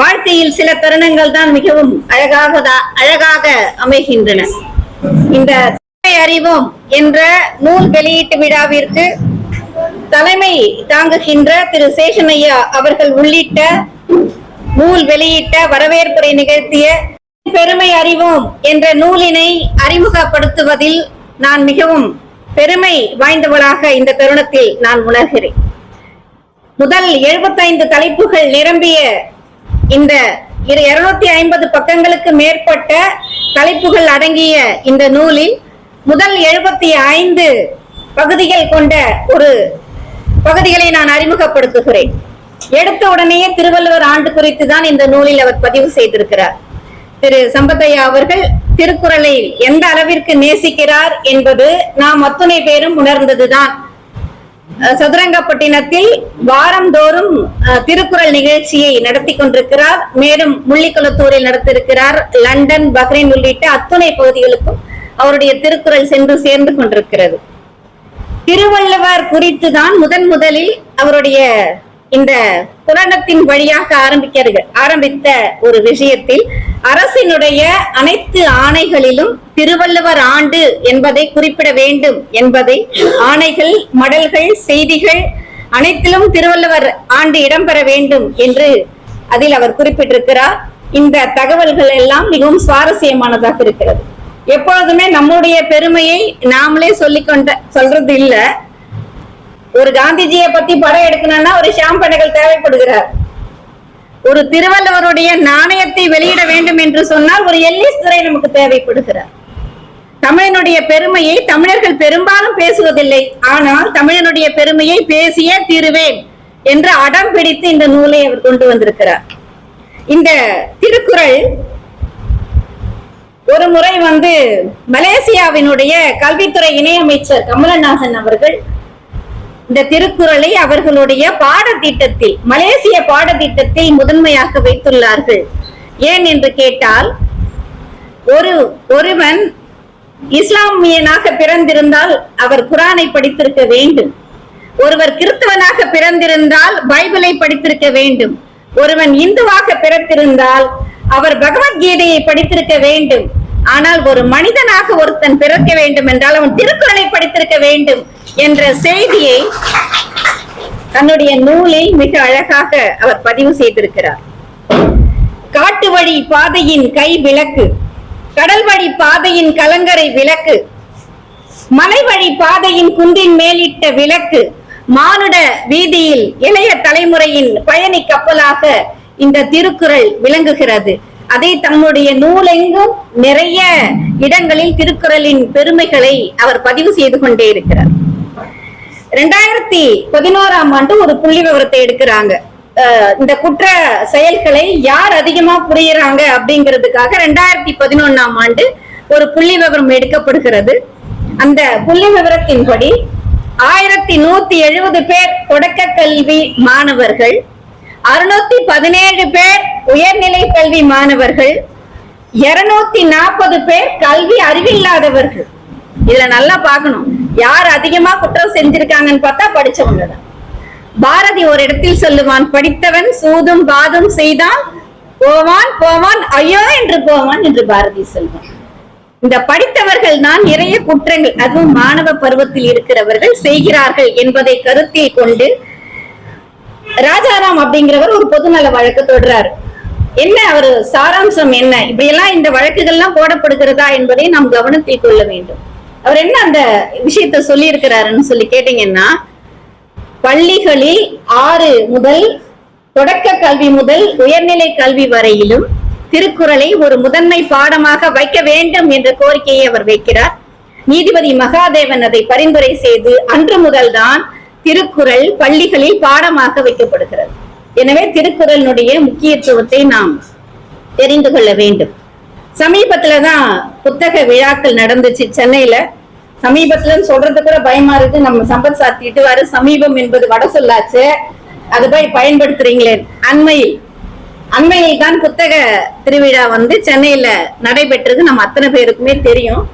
வாழ்க்கையில் சில தருணங்கள் தான் மிகவும் அழகாக அழகாக அமைகின்றன. இந்த அறிவோம் என்ற நூல் வெளியீட்டு விழாவிற்கு தலைமை தாங்குகின்ற திரு சேஷனையா அவர்கள் உள்ளிட்ட நூல் வெளியிட்ட வரவேற்புரை நிகழ்த்திய பெருமை அறிவோம் என்ற நூலினை அறிமுகப்படுத்துவதில் நான் மிகவும் பெருமை வாய்ந்தவளாக இந்த தருணத்தில் நான் உணர்கிறேன். முதல் 75 தலைப்புகள் நிரம்பிய இந்த இரு இருநூத்தி ஐம்பது பக்கங்களுக்கு மேற்பட்ட தலைப்புகள் அடங்கிய இந்த நூலில் முதல் எழுபத்தி ஐந்து பகுதிகள் கொண்ட ஒரு பகுதிகளை நான் அறிமுகப்படுத்துகிறேன். எடுத்த உடனேயே திருவள்ளுவர் ஆண்டு குறித்து தான் இந்த நூலில் அவர் பதிவு செய்திருக்கிறார். திரு சம்பத்தையா அவர்கள் திருக்குறளை எந்த அளவிற்கு நேசிக்கிறார் என்பது நாம் அத்துணை பேரும் உணர்ந்ததுதான். சதுரங்கப்பட்டினத்தில் வாரந்தோறும் அஹ், திருக்குறள் நிகழ்ச்சியை நடத்தி கொண்டிருக்கிறார். மேலும் முள்ளிக்குளத்தூரில் நடத்திருக்கிறார். லண்டன் பஹ்ரைன் உள்ளிட்ட அத்துணை பகுதிகளுக்கும் அவருடைய திருக்குறள் சென்று சேர்ந்து கொண்டிருக்கிறது. திருவள்ளுவர் குறித்து தான் முதன் முதலில் அவருடைய இந்த புராணத்தின் வழியாக ஆரம்பிக்கிறது ஆரம்பித்த ஒரு விஷயத்தில் அரசினுடைய அனைத்து ஆணைகளிலும் திருவள்ளுவர் ஆண்டு என்பதை குறிப்பிட வேண்டும் என்பதை ஆணைகள் மடல்கள் செய்திகள் அனைத்திலும் திருவள்ளுவர் ஆண்டு இடம்பெற வேண்டும் என்று அதில் அவர் குறிப்பிட்டிருக்கிறார். இந்த தகவல்கள் எல்லாம் மிகவும் சுவாரஸ்யமானதாக இருக்கிறது. எப்பொழுதுமே நம்முடைய பெருமையை நாமளே சொல்லிக்கொண்ட சொல்றது இல்ல. ஒரு காந்திஜியை பத்தி படம் எடுக்கணும்னா ஒரு ஷாம்படைகள் தேவைப்படுகிறார். ஒரு திருவள்ளுவருடைய நாணயத்தை வெளியிட வேண்டும் என்று சொன்னால் ஒரு எல்லிஸ் துறை நமக்கு தேவைப்படுகிறார். தமிழனுடைய பெருமையை தமிழர்கள் பெரும்பாலும் பேசுவதில்லை. ஆனால் தமிழனுடைய பெருமையை பேசியே தீருவேன் என்று அடம் பிடித்து இந்த நூலை அவர் கொண்டு வந்திருக்கிறார். இந்த திருக்குறள் ஒரு முறை வந்து மலேசியாவினுடைய கல்வித்துறை இணையமைச்சர் கமலநாசன் அவர்கள் இந்த திருக்குறளை அவர்களுடைய பாடத்திட்டத்தில் மலேசிய பாடத்திட்டத்தில் முதன்மையாக வைத்துள்ளார்கள். ஏன் என்று கேட்டால் ஒரு ஒருவன் இஸ்லாமியனாக பிறந்திருந்தால் அவர் குரானை படித்திருக்க வேண்டும். ஒருவர் கிறிஸ்தவனாக பிறந்திருந்தால் பைபிளை படித்திருக்க வேண்டும். ஒருவன் இந்துவாக பிறந்திருந்தால் அவர் பகவத்கீதையை படித்திருக்க வேண்டும். ஆனால் ஒரு மனிதனாக ஒருத்தன் பிறக்க வேண்டும் என்றால் அவன் திருக்குறளை படித்திருக்க வேண்டும் என்ற செய்தியை தன்னுடைய நூலில் மிக அழகாக அவர் பதிவு செய்திருக்கிறார். காட்டு வழி பாதையின் கை விளக்கு கடல் வழி பாதையின் கலங்கரை விளக்கு மலை வழி பாதையின் குன்றின் மேலிட்ட விளக்கு மானுட வீதியில் இளைய தலைமுறையின் பயணி கப்பலாக இந்த திருக்குறள் விளங்குகிறது. அதை தம்முடைய நூலெங்கும் நிறைய இடங்களில் திருக்குறளின் பெருமைகளை அவர் பதிவு செய்து கொண்டே இருக்கிறார். ரெண்டாயிரத்தி பதினோராம் ஆண்டு ஒரு புள்ளி விவரத்தை எடுக்கிறாங்க. இந்த குற்ற செயல்களை யார் அதிகமா புரியுறாங்க அப்படிங்கிறதுக்காக ரெண்டாயிரத்தி பதினொன்னாம் ஆண்டு ஒரு புள்ளி விவரம் எடுக்கப்படுகிறது. அந்த புள்ளி விவரத்தின்படி ஆயிரத்தி நூத்தி எழுபது பேர் தொடக்க கல்வி மாணவர்கள் அறுநூத்தி பதினேழு பேர் உயர்நிலை கல்வி மாணவர்கள் இருநூத்தி நாற்பது பேர் கல்வி அறிவில்லாதவர்கள். இதுல நல்லா பார்க்கணும். யார் அதிகமா குற்றம் செஞ்சிருக்காங்கன்னு பார்த்தா படிச்சவங்க தான். பாரதி ஒரு இடத்தில் சொல்லுவான் படித்தவன் சூதும் பாதும் செய்தான் போவான் போவான் ஐயோ என்று போவான் என்று பாரதி சொல்வான். இந்த படித்தவர்கள் தான் நிறைய குற்றங்கள் அதுவும் மாணவ பருவத்தில் இருக்கிறவர்கள் செய்கிறார்கள் என்பதை கருத்தில் கொண்டு ராஜாராம் அப்படிங்கிறவர் ஒரு பொதுநல வழக்கு தொடுறாரு. என்ன அவர் சாராம்சம் என்ன? இப்படி எல்லாம் இந்த வழக்குகள்லாம் போடப்படுகிறதா என்பதை நாம் கவனத்தில் கொள்ள வேண்டும். அவர் என்ன அந்த விஷயத்த சொல்லி இருக்கிறாருன்னு சொல்லி கேட்டீங்கன்னா பள்ளிகளில் ஆறு முதல் தொடக்க கல்வி முதல் உயர்நிலை கல்வி வரையிலும் திருக்குறளை ஒரு முதன்மை பாடமாக வைக்க வேண்டும் என்ற கோரிக்கையை அவர் வைக்கிறார். நீதிபதி மகாதேவன் அதை பரிந்துரை செய்து அன்று முதல்தான் திருக்குறள் பள்ளிகளில் பாடமாக வைக்கப்படுகிறது. எனவே திருக்குறளினுடைய முக்கியத்துவத்தை நாம் தெரிந்து கொள்ள வேண்டும். சமீபத்துல தான் புத்தக விழாக்கள் நடந்துச்சு சென்னையில. சமீபத்துல சொல்றது கூட பயமா இருக்கு. நம்ம சம்பத் சாத்திட்டு வர சமீபம் என்பது வட சொல்லாச்சு. அது போய் பயன்படுத்துறீங்களே. அண்மையில் அண்மையில் தான் புத்தக திருவிழா வந்து சென்னையில நடைபெற்றது. நம்ம அத்தனை பேருக்குமே தெரியும்.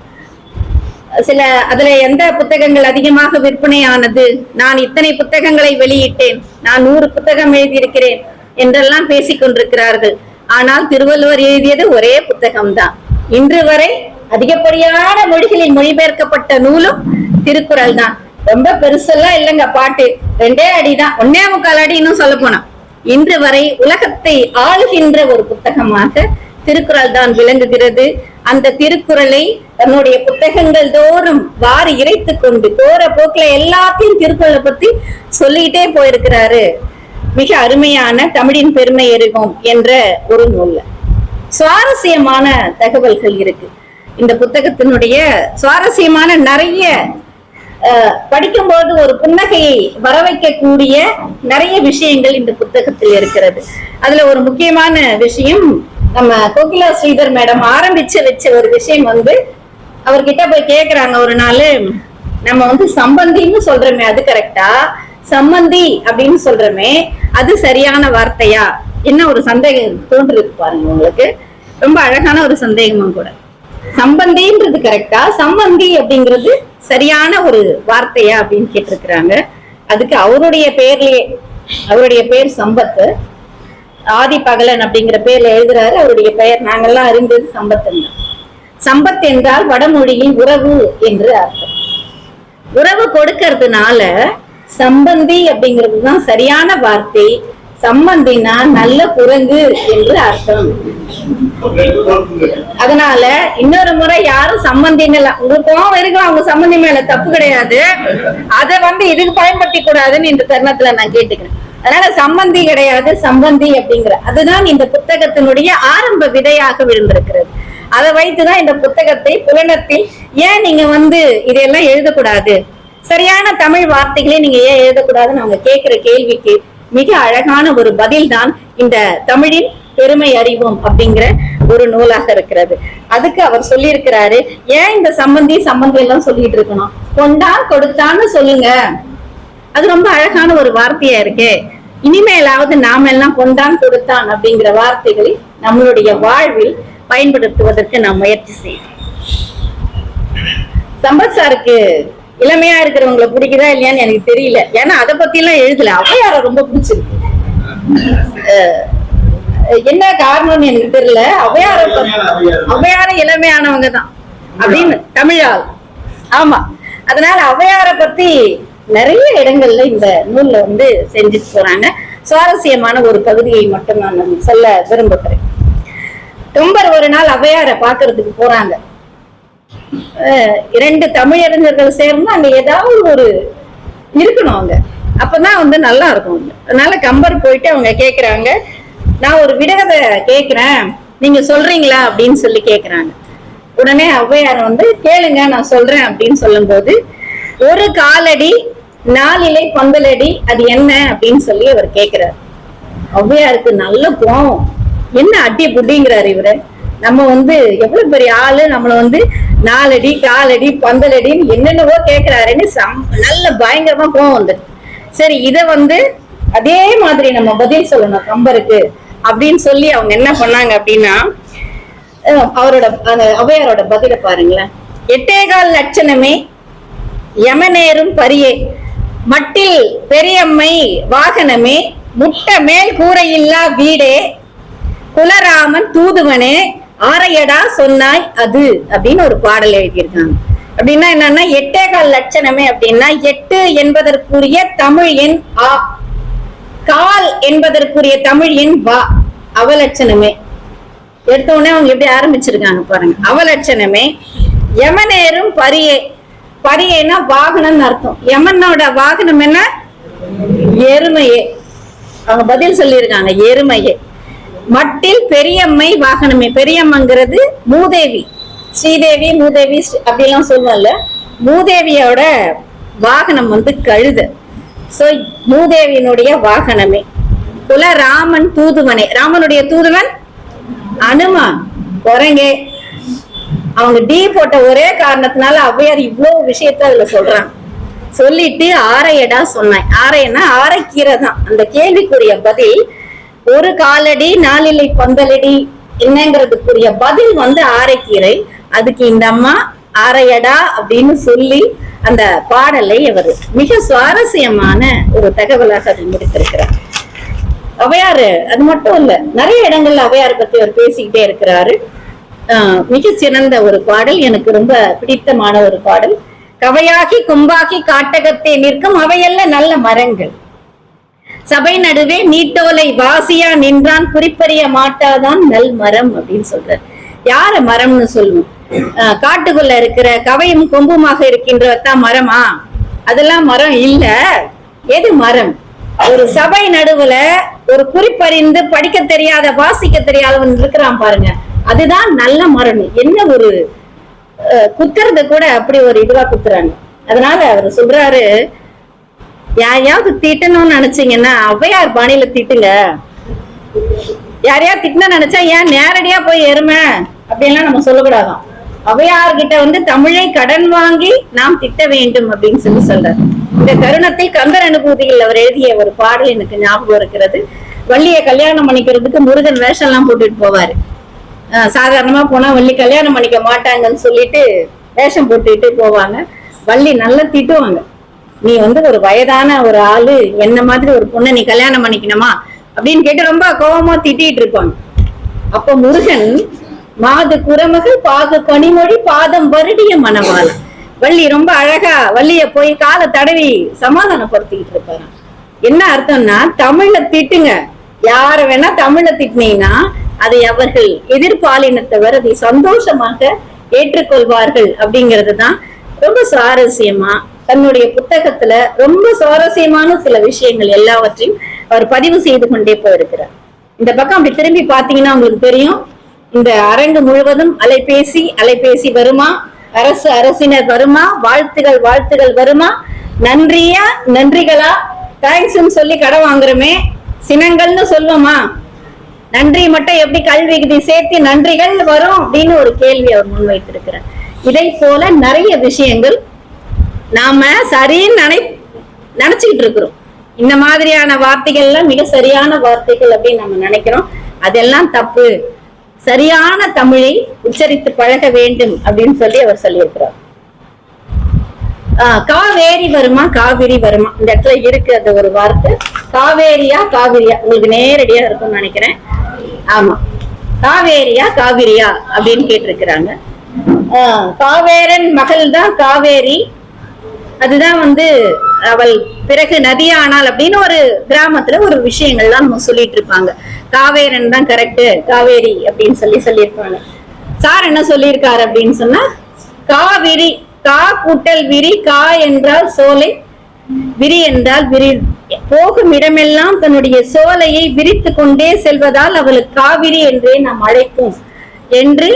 சில அதுல எந்த புத்தகங்கள் அதிகமாக விற்பனையானது? நான் இத்தனை புத்தகங்களை வெளியிட்டேன். நான் நூறு புத்தகம் எழுதியிருக்கிறேன் என்றெல்லாம் பேசிக் கொண்டிருக்கிறார்கள். ஆனால் திருவள்ளுவர் எழுதியது ஒரே புத்தகம்தான். இன்று வரை அதிகப்படியான மொழிகளில் மொழிபெயர்க்கப்பட்ட நூலும் திருக்குறள் தான் ரொம்ப பெருசெல்லாம் இல்லைங்க பாட்டு. ரெண்டே அடிதான். ஒன்னே முக்கால் அடி இன்னும் சொல்ல போனா. இன்று வரை உலகத்தை ஆளுகின்ற ஒரு புத்தகமாக திருக்குறள் தான் விளங்குகிறது. அந்த திருக்குறளை தன்னுடைய புத்தகங்கள் தோறும் வாரி இறைத்து கொண்டு போற போக்குல எல்லாத்தையும் திருக்குறளை பத்தி சொல்லிக்கிட்டே போயிருக்கிறாரு. மிக அருமையான தமிழின் பெருமை எருகும் என்ற ஒரு நூல்ல. சுவாரஸ்யமான தகவல்கள் இருக்கு. இந்த புத்தகத்தினுடைய சுவாரஸ்யமான நிறைய படிக்கும்போது ஒரு புன்னகையை வர வைக்கக்கூடிய நிறைய விஷயங்கள் இந்த புத்தகத்தில் இருக்கிறது. அதுல ஒரு முக்கியமான விஷயம் நம்ம கோகிலா ஸ்ரீதர் மேடம் ஆரம்பிச்சு வச்ச ஒரு விஷயம் வந்து அவர்கிட்ட போய் கேக்குறாங்க ஒரு நாள் நம்ம வந்து சம்பந்தின்னு சொல்றோமே அது கரெக்டா சம்பந்தி அப்படின்னு சொல்றோமே அது சரியான வார்த்தையா? என்ன ஒரு சந்தேகம் தோன்றிருக்கு பாருங்க உங்களுக்கு. ரொம்ப அழகான ஒரு சந்தேகமும் கூட. சம்பந்தின்றது கரெக்டா சம்பந்தி அப்படிங்கிறது சரியான ஒரு வார்த்தையா அப்படின்னு கேட்டிருக்கிறாங்க. அதுக்கு அவருடைய பேர்லயே அவருடைய பேர் சம்பத்து. ஆதி பகலன் அப்படிங்கிற பேர்ல எழுதுறாரு. அவருடைய பெயர் நாங்கெல்லாம் அறிந்தது சம்பத்தன் சம்பத் என்றால் வடமொழியின் உறவு என்று அர்த்தம். உறவு கொடுக்கறதுனால சம்பந்தி அப்படிங்கிறது தான் சரியான வார்த்தை. சம்பந்தினா நல்ல குரங்கு என்று அர்த்தம். அதனால இன்னொரு முறை யாரும் சம்பந்தின்னு உங்களுக்கு கோவம் இருக்கலாம் அவங்க சம்பந்தி மேல தப்பு கிடையாது. அதை வந்து இதுக்கு பயன்படுத்தி கூடாதுன்னு இந்த தருணத்துல நான் கேட்டுக்கிறேன். அதனால சம்பந்தி கிடையாது சம்பந்தி அப்படிங்கிற. அதுதான் இந்த புத்தகத்தினுடைய ஆரம்ப விதையாக விழுந்திருக்கிறது. அதை வைத்துதான் இந்த புத்தகத்தை புலனத்தில் ஏன் நீங்க வந்து இதெல்லாம் எழுதக்கூடாது? சரியான தமிழ் வார்த்தைகளை நீங்க ஏன் எழுதக்கூடாதுன்னு அவங்க கேட்கிற கேள்விக்கு மிக அழகான ஒரு பதில் தான் இந்த தமிழின் பெருமை அறிவோம் அப்படிங்கிற ஒரு நூலாக இருக்கிறது. அதுக்கு அவர் சொல்லியிருக்கிறாரு ஏன் இந்த சம்பந்தி சம்பந்தி எல்லாம் சொல்லிட்டு இருக்கணும்? கொண்டா கொடுத்தான்னு சொல்லுங்க. அது ரொம்ப அழகான ஒரு வார்த்தையா இருக்கே. இனிமேலாவது நாம எல்லாம் கொண்டான் கொடுத்தான் அப்படிங்கிற வார்த்தைகளை நம்மளுடைய வாழ்வில் பயன்படுத்துவதற்கு நாம் முயற்சி செய்யணும் சம்பத் சாருக்கு இளமையா இருக்கிறவங்களை பிடிக்குதா இல்லையான்னு எனக்கு தெரியல. ஏன்னா அதை பத்தி எல்லாம் எழுதல. அவையார ரொம்ப பிடிச்சிருக்கு. அஹ் என்ன காரணம்னு எனக்கு தெரியல. அவையார அவையார இளமையானவங்க தான். அப்படின்னு தமிழால். ஆமா. அதனால அவையார பத்தி நிறைய இடங்கள்ல இந்த நூல்ல வந்து செஞ்சுட்டு போறாங்க. சுவாரஸ்யமான ஒரு பகுதியை மட்டும் நான் சொல்ல விரும்புகிறேன். தும்பர் ஒரு நாள் அவையார பாக்குறதுக்கு போறாங்க. அஹ் இரண்டு தமிழறிஞர்கள் சேர்ந்து அங்க ஏதாவது ஒரு இருக்கணும் அங்க. அப்பதான் வந்து நல்லா இருக்கும் அங்க. அதனால கம்பர் போயிட்டு அவங்க கேக்குறாங்க. நான் ஒரு விடகதை கேக்குறேன். நீங்க சொல்றீங்களா அப்படின்னு சொல்லி கேக்குறாங்க. உடனே ஔவையார் வந்து கேளுங்க நான் சொல்றேன் அப்படின்னு சொல்லும் போது ஒரு காலடி நாலிலை பந்தலடி அது என்ன அப்படின்னு சொல்லி அவர் கேக்குறாரு. ஔவையாருக்கு நல்ல கோவம். என்ன அட்டி புட்டிங்கிறாரு இவரு? நம்ம வந்து எவ்வளவு பெரிய ஆளு நம்மள வந்து நாலடி காலடி பந்தலடின்னு என்னென்னவோ கேக்குறாருன்னு சம் நல்ல பயங்கரமா கோவம் வந்துட்டு சரி இத வந்து அதே மாதிரி நம்ம பதில் சொல்லணும் கம்பருக்கு அப்படின்னு சொல்லி அவங்க என்ன பண்ணாங்க அப்படின்னா அவரோட அந்த ஔவையாரோட பதில பாருங்களேன். எட்டேகால் லட்சணமே யமனேரும் பரியே. மட்டில் பெரியம்மை வாகனமே முட்ட மேல் கூரையில்லா வீடே. குலராமன் தூதுவனே ஆரையடா சொன்னாய் அது அப்படின்னு ஒரு பாடல் எழுதியிருக்காங்க. அப்படின்னா என்னன்னா எட்டேகால் லட்சணமே அப்படின்னா எட்டு என்பதற்குரிய தமிழ் எண் ஆ. கால் என்பதற்குரிய தமிழ் எண் வா. அவலட்சணமே. எடுத்த உடனே அவங்க எப்படி ஆரம்பிச்சிருக்காங்க பாருங்க. அவலட்சணமே. யமனேரும் பரியே. பரியேனா வாகனம்னு அர்த்தம். யமனோட வாகனம் என்ன? எருமையே. அவங்க பதில் சொல்லியிருக்காங்க எருமையே. மட்டில் பெரியம்மை வாகனமே. பெரியம்மங்கிறது மூதேவி. ஸ்ரீதேவி மூதேவி அப்படிலாம் சொல்லுவோம்ல. மூதேவியோட வாகனம் வந்து கழுத. சோ மூதேவியினுடைய வாகனமே. குல ராமன் தூதுவனே. ராமனுடைய தூதுவன் அனுமான். குரங்கே. அவங்க டீ போட்ட ஒரே காரணத்தினால ஔவையார் இவ்வளவு விஷயத்த அதுல சொல்றாங்க. சொல்லிட்டு ஆரையடா சொன்னேன் ஆரையன்னா ஆரைக்கீரை தான். அந்த கேள்விக்குரிய பதில் ஒரு காலடி நாலிலை பந்தலடி என்னங்கிறதுக்குரிய பதில் வந்து ஆரைக்கீரை. அதுக்கு இந்த அம்மா ஆரையடா அப்படின்னு சொல்லி அந்த பாடலை அவர் மிக சுவாரஸ்யமான ஒரு தகவலாக அதை முடித்திருக்கிறார். அவையாறு அது மட்டும் இல்ல நிறைய இடங்கள்ல அவையாறு பத்தி அவர் பேசிக்கிட்டே இருக்கிறாரு. மிக சிறந்த ஒரு பாடல். எனக்கு ரொம்ப பிடித்தமான ஒரு பாடல். கவையாகி கொம்பாகி காட்டகத்தே நிற்கும் அவையல்ல நல்ல மரங்கள். சபை நடுவே நீட்டோலை வாசியா நின்றான் குறிப்பறிய மாட்டாதான் நல் மரம் அப்படின்னு சொல்றார். யார மரம்னு சொல்லுவோம்? ஆஹ் காட்டுக்குள்ள இருக்கிற கவையும் கொம்புமாக இருக்கின்றதான் மரமா? அதெல்லாம் மரம் இல்ல. எது மரம்? ஒரு சபை நடுவுல ஒரு குறிப்பறிந்து படிக்க தெரியாத வாசிக்க தெரியாதவன் இருக்கிறான் பாருங்க. அதுதான் நல்ல மரணம் என்ன ஒரு குத்துறத கூட அப்படி ஒரு இதுவா குத்துறாங்க. அதனால அவர் சொல்றாரு யாரையாவது திட்டணும்னு நினைச்சீங்கன்னா அவ்வையார் பாணியில திட்டுங்க. யாரையா திட்டினா நினைச்சா ஏன் நேரடியா போய் எருமை அப்படின்லாம் நம்ம சொல்லக்கூடாதான். அவையார்கிட்ட வந்து தமிழை கடன் வாங்கி நாம் திட்ட வேண்டும் அப்படின்னு சொல்லி சொல்றாரு. இந்த தருணத்தில் கந்தர் அனுபூதியில் அவர் எழுதிய ஒரு பாடல் எனக்கு ஞாபகம் இருக்கிறது. வள்ளியை கல்யாணம் பண்ணிக்கிறதுக்கு முருகன் வேஷம் எல்லாம் போட்டுட்டு போவாரு. சாதாரணமா போனா வள்ளி கல்யாணம் பண்ணிக்க மாட்டாங்கன்னு சொல்லிட்டு வேஷம் போட்டுட்டு போவாங்க. வள்ளி நல்லா திட்டுவாங்க. நீ வந்து ஒரு வயதான ஒரு ஆளு என்ன மாதிரி ஒரு பொண்ணை நீ கல்யாணம் பண்ணிக்கணுமா? அப்படின்னு கேட்டு ரொம்ப கோபமா திட்டிட்டு இருப்பாங்க. அப்ப முருகன் மாது குரமகள் பாகு கனிமொழி பாதம் வருடிய மணவாள். வள்ளி ரொம்ப அழகா வள்ளிய போய் காலை தடவி சமாதானப்படுத்திக்கிட்டு இருப்பாரு என்ன அர்த்தம்னா தமிழ்ல திட்டுங்க. யார வேணா தமிழ்ல திட்டினீங்கன்னா அதை அவர்கள் எதிர்பாலினத்தவர் அதை சந்தோஷமாக ஏற்றுக்கொள்வார்கள் அப்படிங்கிறது தான் ரொம்ப சுவாரஸ்யமா தன்னுடைய புத்தகத்துல ரொம்ப சுவாரஸ்யமான சில விஷயங்கள் எல்லாவற்றையும் அவர் பதிவு செய்து கொண்டே போயிருக்கிறார். இந்த பக்கம் அப்படி திரும்பி பாத்தீங்கன்னா உங்களுக்கு தெரியும். இந்த அரங்கு முழுவதும் அலைபேசி அலைபேசி வருமா? அரசு அரசினர் வருமா? வாழ்த்துகள் வாழ்த்துகள் வருமா? நன்றியா? நன்றிகளா? தேங்க்ஸ்ன்னு சொல்லி கடை வாங்குறோமே. சினங்கள்னு சொல்லுவோமா? நன்றி மட்டும் எப்படி கல்வி விகுதி சேர்த்து நன்றிகள் வரும் அப்படின்னு ஒரு கேள்வி அவர் முன்வைத்திருக்கிறார் இதை போல நிறைய விஷயங்கள் நாம சரின்னு நினை நினைச்சுக்கிட்டு இருக்கிறோம். இந்த மாதிரியான வார்த்தைகள் எல்லாம் மிக சரியான வார்த்தைகள் அப்படின்னு நம்ம நினைக்கிறோம். அதெல்லாம் தப்பு. சரியான தமிழை உச்சரித்து பழக வேண்டும் அப்படின்னு சொல்லி அவர் சொல்லியிருக்கிறார். ஆஹ் காவேரி வருமா? காவிரி வருமா? இந்த இடத்துல இருக்கு அந்த ஒரு வார்த்தை. காவேரியா காவிரியா? உங்களுக்கு நேரடியா இருக்கும்னு நினைக்கிறேன். ஆமா. காவேரியா காவிரியா அப்படின்னு கேட்டிருக்கிறாங்க. காவேரன் மகள் தான் காவேரி. அதுதான் வந்து அவள் பிறகு நதியானாள் அப்படின்னு ஒரு கிராமத்துல ஒரு விஷயங்கள்லாம் நம்ம சொல்லிட்டு இருப்பாங்க. காவேரன் தான் கரெக்ட் காவேரி அப்படின்னு சொல்லி சொல்லியிருப்பாங்க. சார் என்ன சொல்லியிருக்காரு அப்படின்னு சொன்னா காவிரி கா கூட்டல் விரி கா என்றால் சோலை விரி என்றால் விரி போகும் இடமெல்லாம் தன்னுடைய சோலையை விரித்து கொண்டே செல்வதால் அவளுக்கு காவிரி என்றே நாம் அழைப்போம் என்று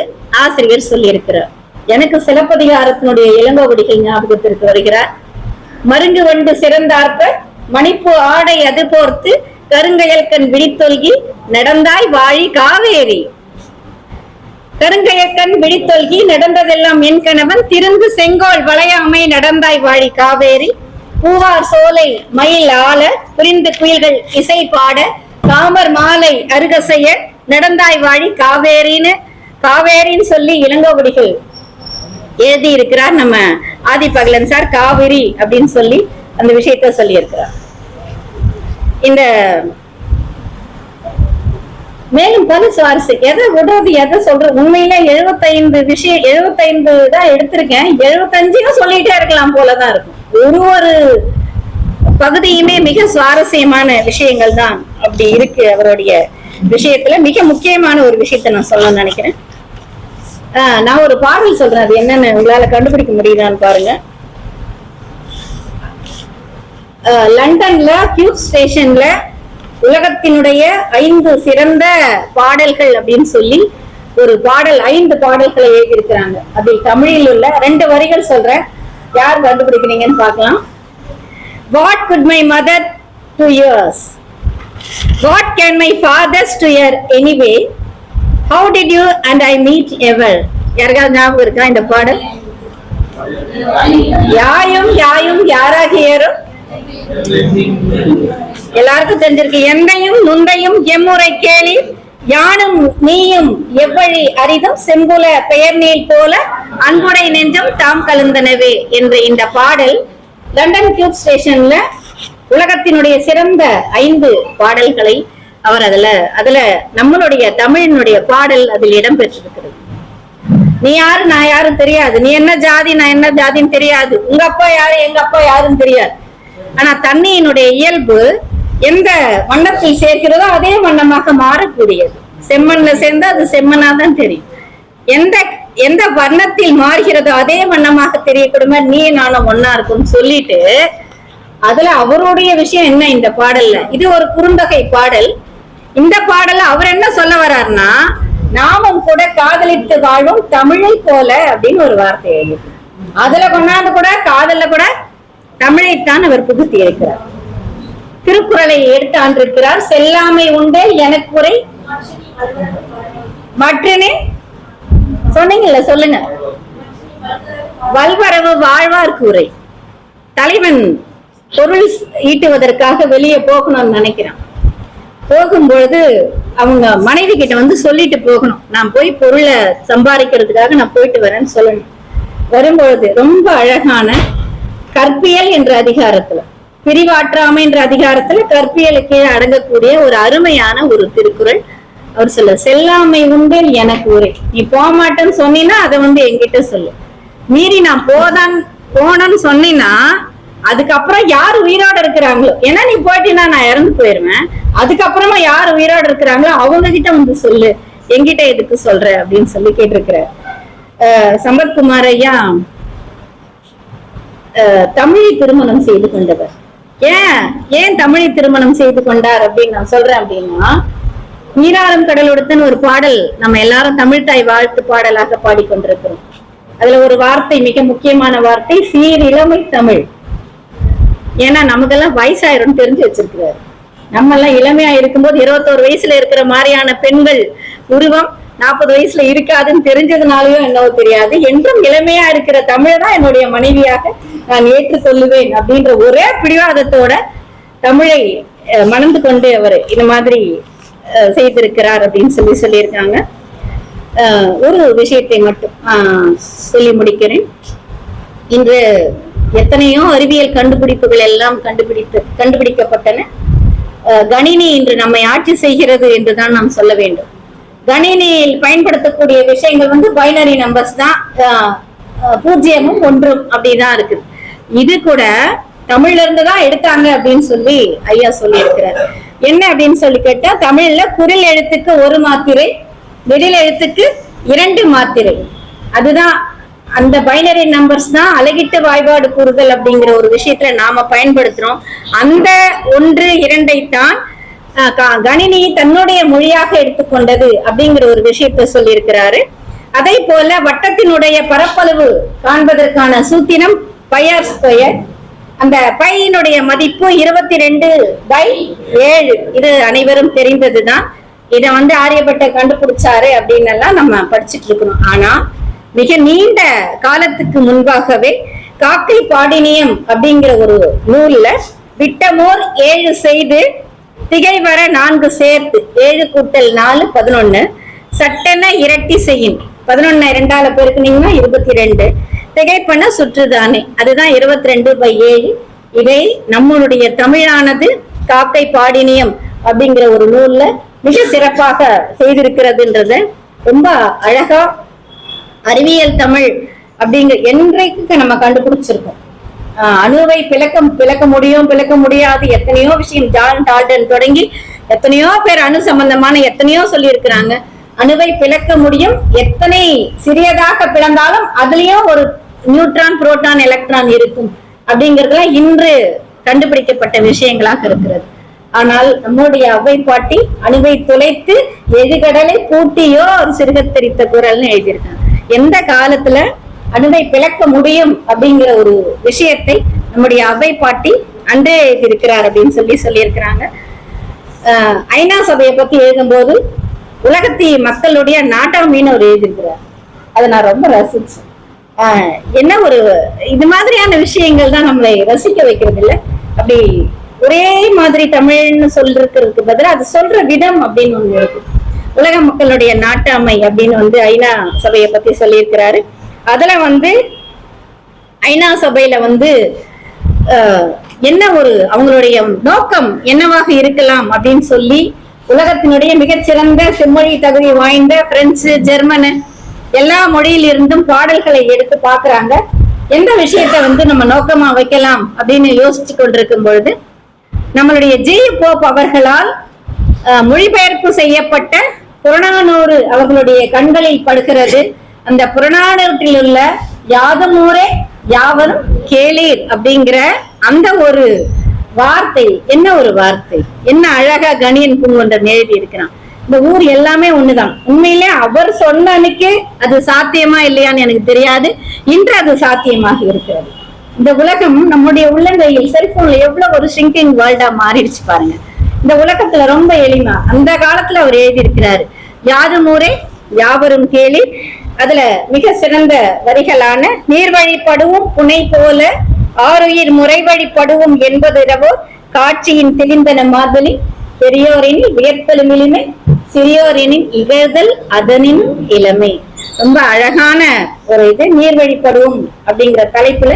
ஆசிரியர் சொல்லியிருக்கிறார். எனக்கு சிலப்பதிகாரத்தினுடைய இளங்கோவடிகள் ஞாபகத்திற்கு வருகிறார். மருங்கு வண்டு சிறந்தார்த்த மணிப்பு ஆடை அது போர்த்து கருங்கயல்கண் விழித்தொல்கி நடந்தாய் வாழி காவேரி. கருங்கையக்கண் விழித்தொல்கி நடந்ததெல்லாம் என் கணவன் திருந்து செங்கோல் வளையாமை நடந்தாய் வாழி காவேரி. பூவார் சோலை மயில் ஆள புரிந்து குயில்கள் இசை பாட காமர் மாலை அருகசைய நடந்தாய் வாழி காவேரின்னு காவேரின்னு சொல்லி இளங்கோவடிகள் எழுதி இருக்கிறார் நம்ம ஆதி பகலன் சார் காவிரி அப்படின்னு சொல்லி அந்த விஷயத்த சொல்லி இருக்கிறார் இந்த மேலும் பல சுவாரஸ்யம் எதை விடுறது எதை சொல்றது? உண்மையில எழுபத்தைந்து விஷயம் எழுபத்தைந்து தான் எடுத்திருக்கேன். எழுபத்தஞ்சையும் சொல்லிட்டே இருக்கலாம் போலதான் இருக்கும். ஒரு ஒரு பகுதியுமே மிக சுவாரஸ்யமான விஷயங்கள் தான் அப்படி இருக்கு அவருடைய விஷயத்துல. மிக முக்கியமான ஒரு விஷயத்தை நான் சொல்ல நினைக்கிறேன். ஆஹ் நான் ஒரு பாடல் சொல்றேன். அது என்னன்னு உங்களால கண்டுபிடிக்க முடியுதான்னு பாருங்க. ஆஹ் லண்டன்ல கியூப் ஸ்டேஷன்ல உலகத்தினுடைய ஐந்து சிறந்த பாடல்கள் அப்படின்னு சொல்லி ஒரு பாடல் ஐந்து பாடல்களை எழுதியிருக்கிறாங்க. அதில் தமிழில் உள்ள ரெண்டு வரிகள் சொல்றேன். யார் கண்டுபிடிக்கிறீங்கன்னு பார்க்கலாம். What good my mother to years what can my father's to year anyway how did you and I meet ever யாருக்காவது ஞாபகம் இருக்கா இந்த பாடல்? யாயும் யாயும் யாராகியரும் எல்லாருக்கும் தெரிஞ்சிருக்கு. எந்தையும் நுந்தையும் எம்முறை கேளி யானும் நீயும் எவ்வழி அரிதும் செம்புல பெயர்நீல் போல அன்புடை நெஞ்சம் தாம் கலந்தனவே என்ற இந்த பாடல் லண்டன் கியூப் ஸ்டேஷன்ல உலகத்தினுடைய சிறந்த ஐந்து பாடல்களை அவர் அதுல அதுல நம்மளுடைய தமிழினுடைய பாடல் அதில் இடம் பெற்றிருக்கிறது நீ யாரு நான் யாரும் தெரியாது. நீ என்ன ஜாதி நான் என்ன ஜாதின்னு தெரியாது. உங்க அப்பா யாரு எங்க அப்பா யாருன்னு தெரியாது. ஆனா தண்ணியினுடைய இயல்பு எந்த வண்ணத்தில் சேர்க்கிறதோ அதே வண்ணமாக மாறக்கூடியது. செம்மண்ல சேர்ந்தா அது செம்மனா தான் தெரியும். எந்த எந்த வண்ணத்தில் மாறுகிறதோ அதே வண்ணமாக தெரியக்கூடிய நீ நானும் ஒன்னா இருக்கும்னு சொல்லிட்டு அதுல அவருடைய விஷயம் என்ன இந்த பாடல்ல? இது ஒரு குறுந்தொகை பாடல். இந்த பாடல அவர் என்ன சொல்ல வர்றாருன்னா நாமும் கூட காதலித்து வாழும் தமிழை போல அப்படின்னு ஒரு வார்த்தை எழுதி. அதுல கொண்டாந்து கூட காதல்ல கூட தமிழைத்தான் அவர் புகுத்தி இருக்கிறார். திருக்குறளை எடுத்தாண்டிருக்கிறார் செல்லாமை உண்டு எனக்குரை மற்றனே சொன்னீங்கல்ல சொல்லுங்க. வல்வரவு வாழ்வார் கூரை தலைவன் பொருள் ஈட்டுவதற்காக வெளியே போகணும்னு நினைக்கிறான். போகும்பொழுது அவங்க மனைவி கிட்ட வந்து சொல்லிட்டு போகணும். நான் போய் பொருளை சம்பாதிக்கிறதுக்காக நான் போயிட்டு வரேன்னு சொல்லணும். வரும்பொழுது ரொம்ப அழகான கற்பியல் என்ற அதிகாரத்துல பிரிவாற்றாமை என்ற அதிகாரத்துல கற்பியலு கீழே அடங்கக்கூடிய ஒரு அருமையான ஒரு திருக்குறள். அவர் சொல்ல செல்லாமை உண்டு எனக்கு உரை. நீ போகமாட்டேன்னு மாட்டேன்னு அதை வந்து என்கிட்ட சொல்லு. மீறி நான் போதான் போனன்னு சொன்னீன்னா அதுக்கப்புறம் யார் உயிரோட இருக்கிறாங்களோ? ஏன்னா நீ போயிட்டீன்னா நான் இறந்து போயிருவேன். அதுக்கப்புறமா யார் உயிரோட இருக்கிறாங்களோ அவங்க கிட்ட வந்து சொல்லு. என்கிட்ட எதுக்கு சொல்ற அப்படின்னு சொல்லி கேட்டிருக்கிற அஹ் சம்பத்குமார் ஐயா தமிழை திருமணம் செய்து கொண்டவர். ஏன்? ஏன் தமிழை திருமணம் செய்து கொண்டார் அப்படின்னு நான் சொல்றேன் அப்படின்னா நீராறும் கடலோடத்தன் ஒரு பாடல் நம்ம எல்லாரும் தமிழ் தாய் வாழ்த்து பாடலாக பாடிக்கொண்டிருக்கிறோம். அதுல ஒரு வார்த்தை மிக முக்கியமான வார்த்தை சீர் இளமை தமிழ். ஏன்னா நமக்கெல்லாம் வயசாயிரும் தெரிஞ்சு வச்சிருக்கிறாரு. நம்ம எல்லாம் இளமையா இருக்கும்போது இருபத்தோரு வயசுல இருக்கிற மாதிரியான பெண்கள் உருவம் நாற்பது வயசுல இருக்காதுன்னு தெரிஞ்சதுனாலயோ என்னவோ தெரியாது. என்றும் இளமையா இருக்கிற தமிழை தான் என்னுடைய மனைவியாக நான் ஏற்றுக்கொள்ளுவேன் அப்படின்ற ஒரே பிடிவாதத்தோட தமிழை மணந்து கொண்டு அவர் இந்த மாதிரி செய்திருக்கிறார் அப்படின்னு சொல்லி சொல்லியிருக்காங்க. ஒரு விஷயத்தை மட்டும் சொல்லி முடிக்கிறேன். இன்று எத்தனையோ அறிவியல் கண்டுபிடிப்புகள் எல்லாம் கண்டுபிடித்து கண்டுபிடிக்கப்பட்டன. கணினி இன்று நம்மை ஆட்சி செய்கிறது என்றுதான் நாம் சொல்ல வேண்டும். கணினியில் பயன்படுத்தக்கூடிய விஷயங்கள் வந்து பைனரி நம்பர்ஸ் தான் பூஜ்ஜியமும் ஒன்றும் அப்படிதான் இருக்குது. இது கூட தமிழ்ல இருந்து தான் எடுத்தாங்க அப்படின்னு சொல்லி ஐயா சொல்லி இருக்கிறார் என்ன அப்படின்னு சொல்லி கேட்டா தமிழ்ல குரில் எழுத்துக்கு ஒரு மாத்திரை நெடில் எழுத்துக்கு இரண்டு மாத்திரை. அதுதான் அந்த பைனரி நம்பர்ஸ் தான் அழகிட்ட வாய்பாடு கூறுதல் அப்படிங்கிற ஒரு விஷயத்துல நாம பயன்படுத்துறோம். அந்த ஒன்று இரண்டை தான் கணினியை கணினி தன்னுடைய மொழியாக எடுத்துக்கொண்டது அப்படிங்கிற ஒரு விஷயத்த சொல்லியிருக்கிறாரு. அதே போல வட்டத்தினுடைய பரப்பளவு காண்பதற்கான சூத்திரம் பையார் ஸ்கொயர் அந்த பையினுடைய மதிப்பு இருபத்தி ரெண்டு பை ஏழு. இது அனைவரும் தெரிந்ததுதான். இதை வந்து ஆரியப்பட்ட கண்டுபிடிச்சாரு அப்படின்னு எல்லாம் நம்ம படிச்சுட்டு இருக்கிறோம் ஆனா மிக நீண்ட காலத்துக்கு முன்பாகவே காக்கை பாடினியம் அப்படிங்கிற ஒரு நூல்ல விட்டமோர் ஏழு செய்து திகைவர நான்கு சேர்த்து ஏழு கூட்டல் நாலு பதினொன்னு. சட்டென இரட்டி செய்யும். பதினொன்னு இரண்டால பெருக்குனீங்கன்னா இருபத்தி ரெண்டு திகைப்பன சுற்றுதானே. அதுதான் இருபத்தி ரெண்டு பை ஏழு. இதை நம்மளுடைய தமிழானது காக்கை பாடினியம் அப்படிங்கிற ஒரு நூல்ல மிக சிறப்பாக செய்திருக்கிறதுன்றத ரொம்ப அழகா அறிவியல் தமிழ் அப்படிங்கிற என்றைக்கு நம்ம கண்டுபிடிச்சிருக்கோம். அணுவை பிளக்க பிளக்க முடியும் பிளக்க முடியாது. எத்தனையோ விஷயம் ஜான் டால்டன் தொடங்கி எத்தனையோ பேர் அணு சம்பந்தமான எத்தனையோ சொல்லியிருக்கிறாங்க. அணுவை பிளக்க முடியும். எத்தனை சிறியதாக பிளந்தாலும் அதுலயும் ஒரு நியூட்ரான் புரோட்டான் எலக்ட்ரான் இருக்கும். அப்படிங்கறதுலாம் இன்று கண்டுபிடிக்கப்பட்ட விஷயங்களாக இருக்கிறது. ஆனால் நம்முடைய அவை பாட்டி அணுவை துளைத்து எதுகடலை பூட்டியோ ஒரு சிறுகத்தரித்த குரல்னு எழுதியிருக்காங்க. எந்த காலத்துல அணுவை பிளக்க முடியும் அப்படிங்கிற ஒரு விஷயத்தை நம்முடைய அவை பாட்டி அன்றே இருக்கிறார் அப்படின்னு சொல்லி சொல்லியிருக்கிறாங்க. ஆஹ் ஐநா சபையை பத்தி எழுதும்போது உலகத்தி மக்களுடைய நாட்டாமின்னு அவர் எழுதியிருக்கிறார். அதை நான் ரொம்ப ரசிச்சேன். ஆஹ் என்ன ஒரு இது மாதிரியான விஷயங்கள் தான் நம்மளை ரசிக்க வைக்கிறது இல்ல அப்படி ஒரே மாதிரி தமிழ்னு சொல்றதுக்கு பதிலாக அது சொல்ற விதம் அப்படின்னு ஒண்ணு இருக்கு. உலக மக்களுடைய நாட்டாமை அப்படின்னு வந்து ஐநா சபையை பத்தி சொல்லியிருக்கிறாரு. அதுல வந்து ஐநா சபையில வந்து என்ன ஒரு அவங்களுடைய நோக்கம் என்னவாக இருக்கலாம் அப்படின்னு சொல்லி உலகத்தினுடைய மிகச்சிறந்த செம்மொழி தகுதி வாய்ந்த பிரெஞ்சு ஜெர்மனு எல்லா மொழியிலிருந்தும் பாடல்களை எடுத்து பார்க்குறாங்க. எந்த விஷயத்தை வந்து நம்ம நோக்கமா வைக்கலாம் அப்படின்னு யோசிச்சு கொண்டிருக்கும் பொழுது நம்மளுடைய ஜி. போப் அவர்களால் மொழிபெயர்ப்பு செய்யப்பட்ட புறநானூறு அவர்களுடைய கண்களில் படுகிறது. அந்த புறநானூற்றில் உள்ள யாதுமூரே யாவரும் கேளீர் அப்படிங்கிற அந்த ஒரு வார்த்தை என்ன ஒரு வார்த்தை? என்ன அழகா கணியன் பூங்குன்றன் எழுதி இருக்கிறான் இந்த ஊர் எல்லாமே ஒண்ணுதான். உண்மையிலே அவர் சொன்ன அன்னைக்கு அது சாத்தியமா இல்லையான்னு எனக்கு தெரியாது. இன்று அது சாத்தியமாக இருக்கிறது. இந்த உலகம் நம்முடைய உள்ளங்கையில் செல்போன்ல எவ்வளவு ஒரு ஷிங்கிங் வேர்ல்டா மாறிடுச்சு பாருங்க. இந்த உலகத்துல ரொம்ப எளிமா. அந்த காலத்துல அவர் எழுதி இருக்கிறாரு யாரும் ஊரே யாவரும் கேளி அதுல மிக சிறந்த வரிகளான நீர்வழிப்படுவும் புனை போல ஆறுயிர் முறைவழிப்படுவும் என்பதிரவோ காட்சியின் தெளிந்தன மாதிரி பெரியோரின் வியர்த்தலும் இளிமை சிறியோரெனின் இகழ்தல் அதனின் இளமை. ரொம்ப அழகான ஒரு இது நீர்வழிப்படுவும் அப்படிங்கிற தலைப்புல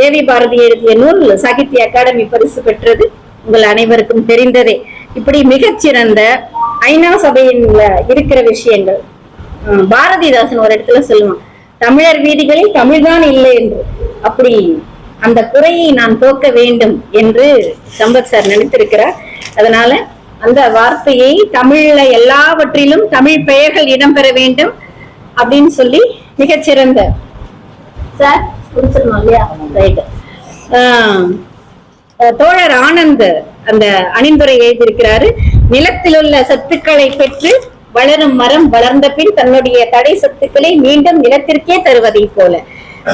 தேவி பாரதி எழுதிய நூல் சாகித்ய அகாடமி பரிசு பெற்றது உங்கள் அனைவருக்கும் தெரிந்ததே. இப்படி மிகச்சிறந்த ஐநா சபையில் இருக்கிற விஷயங்கள். பாரதிதாசன் ஒரு இடத்துல சொல்லுவான் தமிழர் வீதிகளில் தமிழ்தான் இல்லை என்று. அப்படி அந்த குறையை நான் போக்க வேண்டும் என்று சம்பத் சார் நினைத்திருக்கிறார். அதனால அந்த வார்த்தையை தமிழ்ல எல்லாவற்றிலும் தமிழ் பெயர்கள் இடம்பெற வேண்டும் அப்படின்னு சொல்லி மிகச்சிறந்த சார் குடிச்சிடணும் இல்லையா? ரைட்டு தோழர் ஆனந்த் அந்த அணிந்துரை எழுதியிருக்கிறாரு நிலத்தில் உள்ள சத்துக்களை பெற்று வளரும் மரம் வளர்ந்த பின் தன்னுடைய தடை சொத்துக்களை மீண்டும் நிலத்திற்கே தருவதை போல.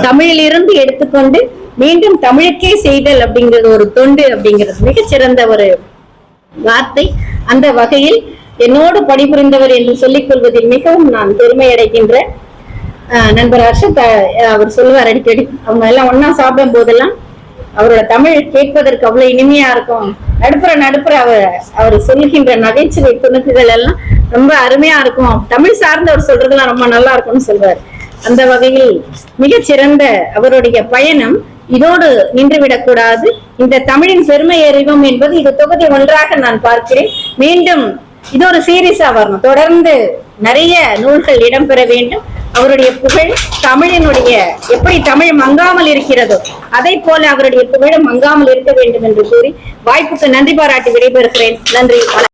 தமிழிலிருந்து எடுத்துக்கொண்டு மீண்டும் தமிழுக்கே செய்தல் அப்படிங்கிறது ஒரு தொண்டு அப்படிங்கிறது மிகச்சிறந்த ஒரு வார்த்தை. அந்த வகையில் என்னோடு பணிபுரிந்தவர் என்று சொல்லிக் கொள்வதில் மிகவும் நான் பெருமை அடைகின்ற ஆஹ் நண்பர் ஹர்ஷத் அவர் சொல்லுவார் அடிக்கடி அவங்க எல்லாம் ஒன்னா சாப்பிடும் போதெல்லாம் அவரோட தமிழ் கேட்பதற்கு அவ்வளவு இனிமையா இருக்கும். நடுப்புற நடுப்புற அவர் அவர் சொல்லுகின்ற நகைச்சுவை துணுக்குகள் எல்லாம் ரொம்ப அருமையா இருக்கும். தமிழ் சார்ந்தவர் சொல்றதெல்லாம் ரொம்ப நல்லா இருக்கும்னு சொல்வார் அந்த வகையில் மிகச்சிறந்த அவருடைய பயணம் இதோடு நின்றுவிடக் கூடாது. இந்த தமிழின் பெருமை அறிவும் என்பது இது தொகுதி ஒன்றாக நான் பார்க்கிறேன். மீண்டும் இது ஒரு சீரீஸா வரணும். தொடர்ந்து நிறைய நூல்கள் இடம்பெற வேண்டும். அவருடைய புகழ் தமிழினுடைய எப்படி தமிழ் மங்காமல் இருக்கிறதோ அதை போல அவருடைய புகழும் மங்காமல் இருக்க வேண்டும் என்று கூறி வாய்ப்புக்கு நன்றி பாராட்டி விடைபெறுகிறேன். நன்றி